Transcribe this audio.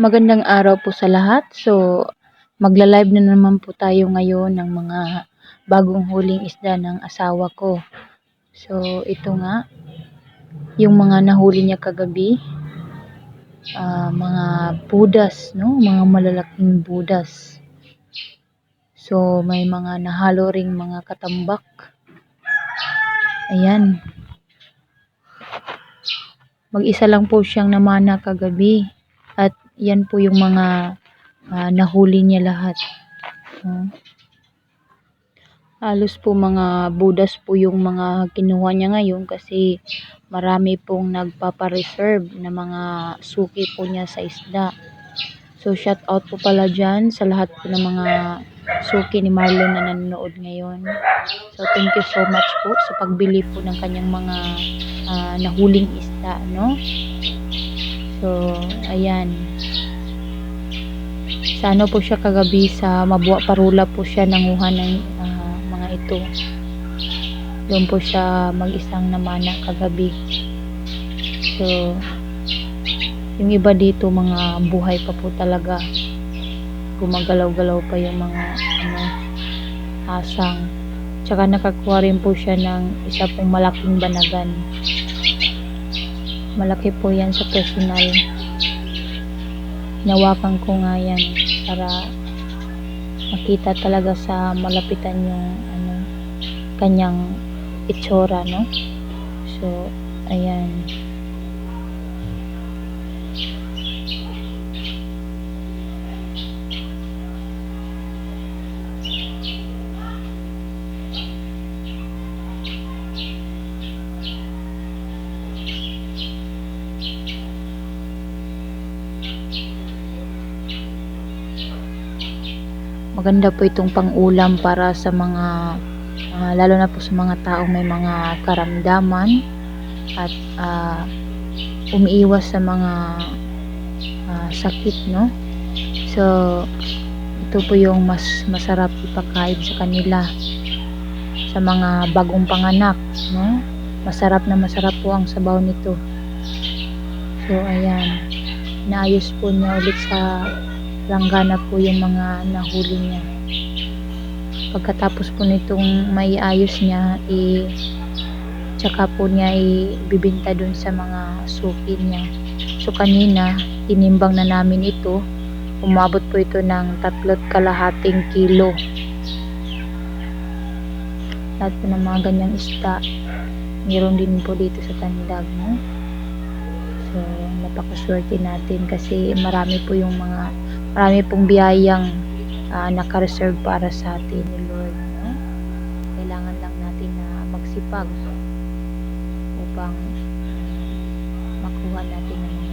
Magandang araw po sa lahat. So, magla-live na naman po tayo ngayon ng mga bagong huling isda ng asawa ko. So, ito nga, yung mga nahuli niya kagabi, ah, mga budas, no? Mga malalaking budas. So, may mga nahalo ring mga katambak. Ayan. Mag-isa lang po siyang namana kagabi. Yan po yung mga ah, nahuli niya lahat. No? Halos po mga budas po yung mga kinuha niya ngayon kasi marami pong nagpapa-reserve na mga suki po niya sa isda. So shout out po pala dyan sa lahat po ng mga suki ni Marlon na nanonood ngayon. So thank you so much po sa pagbili po ng kanyang mga ah, nahuling isda, no? So, ayan. Sa ano po siya kagabi sa Mabuwa Parula po siya nanguha ng ah, mga ito. Doon po siya mag-isang namana kagabi. So, yung iba dito mga buhay pa po talaga. Gumagalaw-galaw pa yung mga ano, asang. Tsaka nakakuha rin po siya ng isa pong malaking banagan. Malaki po yan sa personal. Nawakan ko nga yan para makita talaga sa malapitan yung ano, kanyang itsura, no? So, ayan. Maganda po itong pang-ulam para sa mga ah, lalo na po sa mga taong may mga karamdaman at ah, umiiwas sa mga ah, sakit, no? So, ito po yung mas masarap ipakain sa kanila sa mga bagong panganak, no? Masarap na masarap po ang sabaw nito. So, ayan. Naayos po niya ulit sa langgana po yung mga nahuli niya. Pagkatapos po nitong maiayos niya, i tsaka po niya ibibinta dun sa mga suki niya. So kanina, tinimbang na namin ito. Umabot po ito ng tatlot kalahating kilo. Lahat po ng mga ganyang isda. Meron din po dito sa Tandag. No? So, napakaswerte natin kasi marami po yung mga marami pong biyayang ah, naka-reserve para sa atin ni Lord. No? Kailangan lang natin na magsipag upang makuha natin ang